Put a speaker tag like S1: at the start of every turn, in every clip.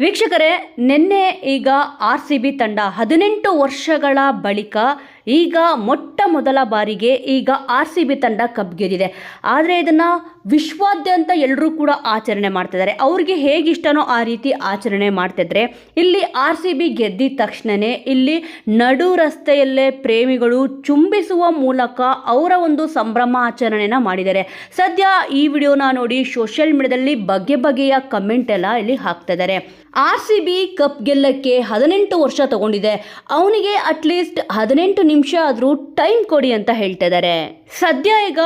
S1: ವೀಕ್ಷಕರೇ, ನಿನ್ನೆ ಈಗ ಆರ್ ಸಿ ಬಿ ತಂಡ ಹದಿನೆಂಟು ವರ್ಷಗಳ ಬಳಿಕ ಈಗ ಮೊಟ್ಟ ಮೊದಲ ಬಾರಿಗೆ ಈಗ ಆರ್ ಸಿ ಬಿ ತಂಡ ಕಪ್ ಆದರೆ ಇದನ್ನು ವಿಶ್ವಾದ್ಯಂತ ಎಲ್ಲರೂ ಕೂಡ ಆಚರಣೆ ಮಾಡ್ತಿದ್ದಾರೆ. ಅವ್ರಿಗೆ ಹೇಗಿಷ್ಟನೋ ಆ ರೀತಿ ಆಚರಣೆ ಮಾಡ್ತಿದ್ರೆ, ಇಲ್ಲಿ ಆರ್ ಸಿ ಬಿ ಗೆದ್ದಿದ ತಕ್ಷಣವೇ ಇಲ್ಲಿ ನಡು ರಸ್ತೆಯಲ್ಲೇ ಪ್ರೇಮಿಗಳು ಚುಂಬಿಸುವ ಮೂಲಕ ಅವರ ಒಂದು ಸಂಭ್ರಮ ಆಚರಣೆನ ಮಾಡಿದ್ದಾರೆ. ಸದ್ಯ ಈ ವಿಡಿಯೋನ ನೋಡಿ ಸೋಷಿಯಲ್ ಮೀಡಿಯಾದಲ್ಲಿ ಬಗೆ ಬಗೆಯ ಕಮೆಂಟ್ ಎಲ್ಲ ಇಲ್ಲಿ ಹಾಕ್ತಿದ್ದಾರೆ. ಆರ್ ಸಿ ಬಿ ಕಪ್ ಗೆಲ್ಲಕ್ಕೆ ಹದಿನೆಂಟು ವರ್ಷ ತಗೊಂಡಿದೆ. ಅವನಿಗೆ ಅಟ್ಲೀಸ್ಟ್ ಹದಿನೆಂಟು ನಿಮಿಷ ಆದರೂ ಟೈಮ್ ಕೊಡಿ ಅಂತ ಹೇಳ್ತಿದ್ದಾರೆ. ಸದ್ಯ ಈಗ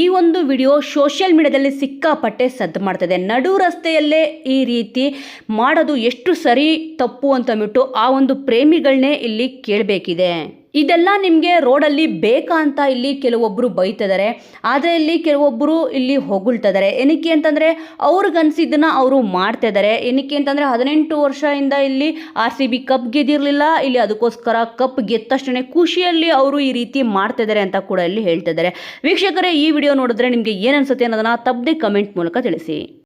S1: ಈ ಒಂದು ವಿಡಿಯೋ ಸೋಷಿಯಲ್ ಮೀಡಿಯಾದಲ್ಲಿ ಸಿಕ್ಕಾಪಟ್ಟೆ ಸದ್ದು ಮಾಡ್ತದೆ. ನಡು ರಸ್ತೆಯಲ್ಲೇ ಈ ರೀತಿ ಮಾಡೋದು ಎಷ್ಟು ಸರಿ ತಪ್ಪು ಅಂತಂದ್ಬಿಟ್ಟು ಆ ಒಂದು ಪ್ರೇಮಿಗಳನ್ನೇ ಇಲ್ಲಿ ಕೇಳಬೇಕಿದೆ. ಇದೆಲ್ಲ ನಿಮಗೆ ರೋಡಲ್ಲಿ ಬೇಕಾ ಅಂತ ಇಲ್ಲಿ ಕೆಲವೊಬ್ಬರು ಬೈತಿದ್ದಾರೆ ಆದರೆ ಇಲ್ಲಿ ಕೆಲವೊಬ್ಬರು ಇಲ್ಲಿ ಹೊಗಳ್ತಿದ್ದಾರೆ ಏನಕ್ಕೆ ಅಂತಂದರೆ ಅವ್ರಿಗನ್ಸಿದ್ದನ್ನು ಅವರು ಮಾಡ್ತಿದ್ದಾರೆ ಏನಕ್ಕೆ ಅಂತಂದರೆ ಹದಿನೆಂಟು ವರ್ಷದಿಂದ ಇಲ್ಲಿ ಆರ್ ಸಿ ಬಿ ಕಪ್ ಗೆದ್ದಿರಲಿಲ್ಲ. ಇಲ್ಲಿ ಅದಕ್ಕೋಸ್ಕರ ಕಪ್ ಗೆದ್ದ ಖುಷಿಯಲ್ಲಿ ಅವರು ಈ ರೀತಿ ಮಾಡ್ತಿದ್ದಾರೆ ಅಂತ ಕೂಡ ಇಲ್ಲಿ ಹೇಳ್ತಿದ್ದಾರೆ ವೀಕ್ಷಕರೇ, ಈ ವಿಡಿಯೋ ನೋಡಿದ್ರೆ ನಿಮಗೆ ಏನು ಅನ್ನೋದನ್ನು ಅನ್ನೋದನ್ನ ತಪ್ಪದೆ ಕಮೆಂಟ್ ಮೂಲಕ ತಿಳಿಸಿ.